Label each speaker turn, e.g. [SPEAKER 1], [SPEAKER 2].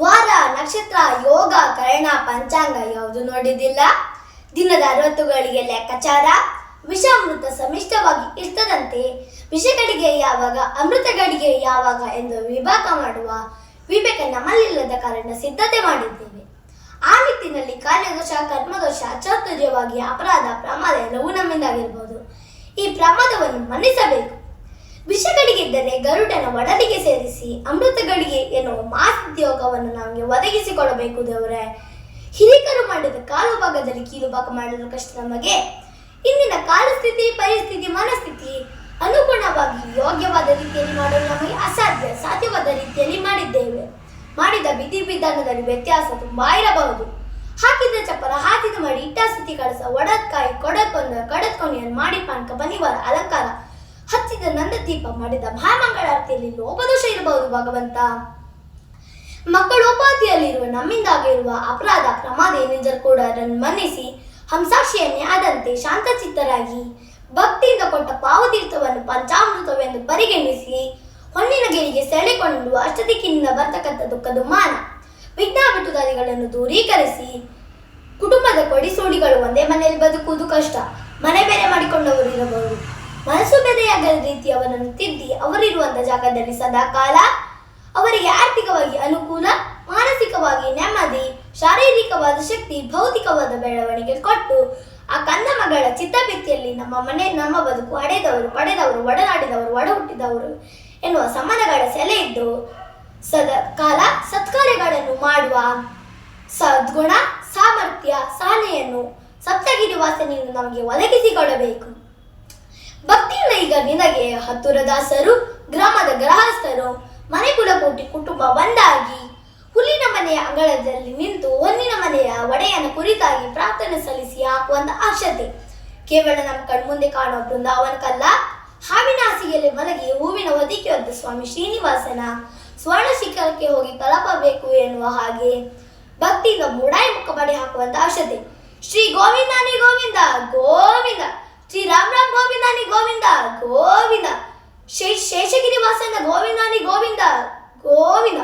[SPEAKER 1] ವಾರ, ನಕ್ಷತ್ರ, ಯೋಗ, ಕರಣ, ಪಂಚಾಂಗ ಯಾವುದು ನೋಡಿದಿಲ್ಲ ದಿನದ ಅರವತ್ತುಗಳಿಗೆ ಲೆಕ್ಕಾಚಾರ? ವಿಷ ಅಮೃತ ಸಮಿಷ್ಟವಾಗಿ ಇರ್ತದಂತೆ ವಿಷಗಳಿಗೆ ಯಾವಾಗ, ಅಮೃತಗಳಿಗೆ ಯಾವಾಗ ಎಂದು ವಿಭಾಗ ಮಾಡುವ ವಿವೇಕ ನಮ್ಮಲ್ಲಿಲ್ಲದ ಕಾರಣ ಸಿದ್ಧತೆ ಮಾಡಿದ್ದೇವೆ. ಆ ನಿಟ್ಟಿನಲ್ಲಿ ಕಾರ್ಯದೋಷ, ಕರ್ಮದೋಷ ಅಚಾತುರ್ಯವಾಗಿ ಅಪರಾಧ, ಪ್ರಮಾದ ಎಲ್ಲವೂ ನಮ್ಮಿಂದಾಗಿರ್ಬೋದು. ಈ ಪ್ರಮಾದವನ್ನು ಮನ್ನಿಸಬೇಕು. ವಿಷಗಳಿಗಿದ್ದರೆ ಗರುಡನ ಒಡಲಿಗೆ ಸೇರಿಸಿ ಅಮೃತಗಳಿಗೆ ಎನ್ನುವ ಮಾಸ್ಯೋಗವನ್ನು ನಮಗೆ ಒದಗಿಸಿಕೊಡಬೇಕು ದೇವರೇ. ಹಿರಿಕರು ಮಾಡಿದ ಕಾಲು ಭಾಗದಲ್ಲಿ ಕೀಲು ಭಾಗ ಮಾಡಲು ಕಷ್ಟ ನಮಗೆ. ಇಂದಿನ ಕಾಲಸ್ಥಿತಿ, ಪರಿಸ್ಥಿತಿ, ಮನಸ್ಥಿತಿ ಅನುಗುಣವಾಗಿ ಯೋಗ್ಯವಾದ ರೀತಿಯಲ್ಲಿ ಮಾಡಲು ನಮಗೆ ಅಸಾಧ್ಯ, ಸಾಧ್ಯವಾದ ರೀತಿಯಲ್ಲಿ ಮಾಡಿದ್ದೇವೆ. ಮಾಡಿದ ವಿಧಿ ವಿಧಾನದಲ್ಲಿ ವ್ಯತ್ಯಾಸ ತುಂಬಾ ಇರಬಹುದು. ಹಾಕಿದ ಚಪ್ಪರ ಹಾಕಿದ ಮಾಡಿ ಇಟ್ಟ ಸುತ್ತಿ ಕಳಸ ಒಡದ್ಕಾಯಿ ಕೊಡದ್ ಬಂದ ಕಡದ್ ಕೊನೆಯನ್ನು ಮಾಡಿ ಪಾನಕ ಬನಿವಾರ, ಅಲಂಕಾರ ಹಚ್ಚಿದ ನಂದ ದೀಪ ಮಾಡಿದ ಮಹಾಮಂಗಳಾರತಿಯಲ್ಲಿ ಲೋಪದೋಷ ಇರಬಹುದು ಭಗವಂತ. ಮಕ್ಕಳೋಪಾದಿಯಲ್ಲಿರುವ ನಮ್ಮಿಂದಾಗಿರುವ ಅಪರಾಧ ಪ್ರಮಾದ ಏನೆಂದರೂ ಕೂಡ ಅದನ್ನು ಮನ್ನಿಸಿ ಹಂಸಾಕ್ಷಿಯನ್ನೇ ಆದಂತೆ ಶಾಂತಚಿತ್ತರಾಗಿ ಭಕ್ತಿಯಿಂದ ಕೊಟ್ಟ ಪಾವತೀರ್ಥವನ್ನು ಪಂಚಾಮೃತವೆಂದು ಪರಿಗಣಿಸಿ ಹೊನ್ನಿನ ಗಿರಿಗೆ ಸೆಳೆಕೊಂಡು ಅಷ್ಟದಿಕ್ಕಿನಿಂದ ಬರ್ತಕ್ಕಂಥ ದುಃಖದ ಮಾನ ವಿಘ್ನ ದೂರೀಕರಿಸಿ ಕುಟುಂಬದ ಕೊಡಿಸೋಡಿಗಳು ಒಂದೇ ಮನೆಯಲ್ಲಿ ಬದುಕುವುದು ಕಷ್ಟ. ಮನೆ ಬೇರೆ ಮಾಡಿಕೊಂಡವರು ಇರಬಹುದು. ಮನಸ್ಸು ಬೆದೆಯಾಗದ ರೀತಿ ಅವರನ್ನು ತಿದ್ದಿ ಅವರಿರುವಂತ ಜಾಗದಲ್ಲಿ ಸದಾ ಕಾಲ. ಅವರಿಗೆ ಆರ್ಥಿಕವಾಗಿ ಅನುಕೂಲ, ಮಾನಸಿಕವಾಗಿ ನೆಮ್ಮದಿ, ಶಾರೀರಿಕವಾದ ಶಕ್ತಿ, ಭೌತಿಕವಾದ ಬೆಳವಣಿಗೆ ಕೊಟ್ಟು ಆ ಕಂದ ಮಗಳ ಚಿತ್ತಭಿತ್ತಿಯಲ್ಲಿ ನಮ್ಮ ಮನೆ, ನಮ್ಮ ಬದುಕು ಅಡೆದವರು, ಪಡೆದವರು, ಒಡನಾಡಿದವರು ಒಡ ಹುಟ್ಟಿದವರು ಎನ್ನುವ ಸಂಬಂಧಗಳ ಸೆಲೆ ಇದ್ದು ಸದಾ ಕಾಲ ಸತ್ಕಾರ್ಯಗಳನ್ನು ಮಾಡುವ ಸದ್ಗುಣ, ಸಾಮರ್ಥ್ಯ, ಸಹನೆಯನ್ನು, ಸಪ್ತಗಿರಿ ವಾಸನೆಯನ್ನು ನಮಗೆ ಒದಗಿಸಿಕೊಡಬೇಕು. ಭಕ್ತಿಯಿಂದ ಈಗ ನಿನಗೆ ಹತ್ತುರ ದಾಸರು ಗ್ರಾಮದ ಗೃಹಸ್ಥರು ಮನೆ ಕುಲಕೋಟಿ ಕುಟುಂಬ ಒಂದಾಗಿ. ಹುಲ್ಲಿನ ಮನೆಯ ಅಂಗಳದಲ್ಲಿ ನಿಂತು ಹೊನ್ನಿನ ಮನೆಯ ಒಡೆಯನ ಕುರಿತಾಗಿ ಪ್ರಾರ್ಥನೆ ಸಲ್ಲಿಸಿ ಹಾಕುವಂತ ಆಶತೆ. ಕೇವಲ ನಮ್ಮ ಕಣ್ಮುಂದೆ ಕಾಣುವ ಬೃಂದಾವನಕ್ಕಲ್ಲ ಹಾವಿನ ಹಾಸಿಗೆಯಲ್ಲಿ ಮಲಗಿ ಹೂವಿನ ಹೊದಿಕೆಯೊದ್ದ ಸ್ವಾಮಿ ಶ್ರೀನಿವಾಸನ ಸ್ವರ್ಣ ಶಿಖರಕ್ಕೆ ಹೋಗಿ ತಲುಪಬೇಕು ಎನ್ನುವ ಹಾಗೆ ಭಕ್ತಿಯಿಂದ ಮೂಡಾಯಿ ಮುಖ ಮಾಡಿ ಹಾಕುವಂತ ಆಶತೆ. ಶ್ರೀ ಗೋವಿಂದಾನಿ ಗೋವಿಂದ ಗೋವಿಂದ. ಶ್ರೀ ರಾಮ್ ರಾಮ್ ಗೋವಿಂದಾನಿ ಗೋವಿಂದ ಗೋವಿಂದ ಶೇ- ಶೇಷಗಿರಿ ವಾಸನ ಗೋವಿಂದಾನಿ ಗೋವಿಂದ ಗೋವಿಂದ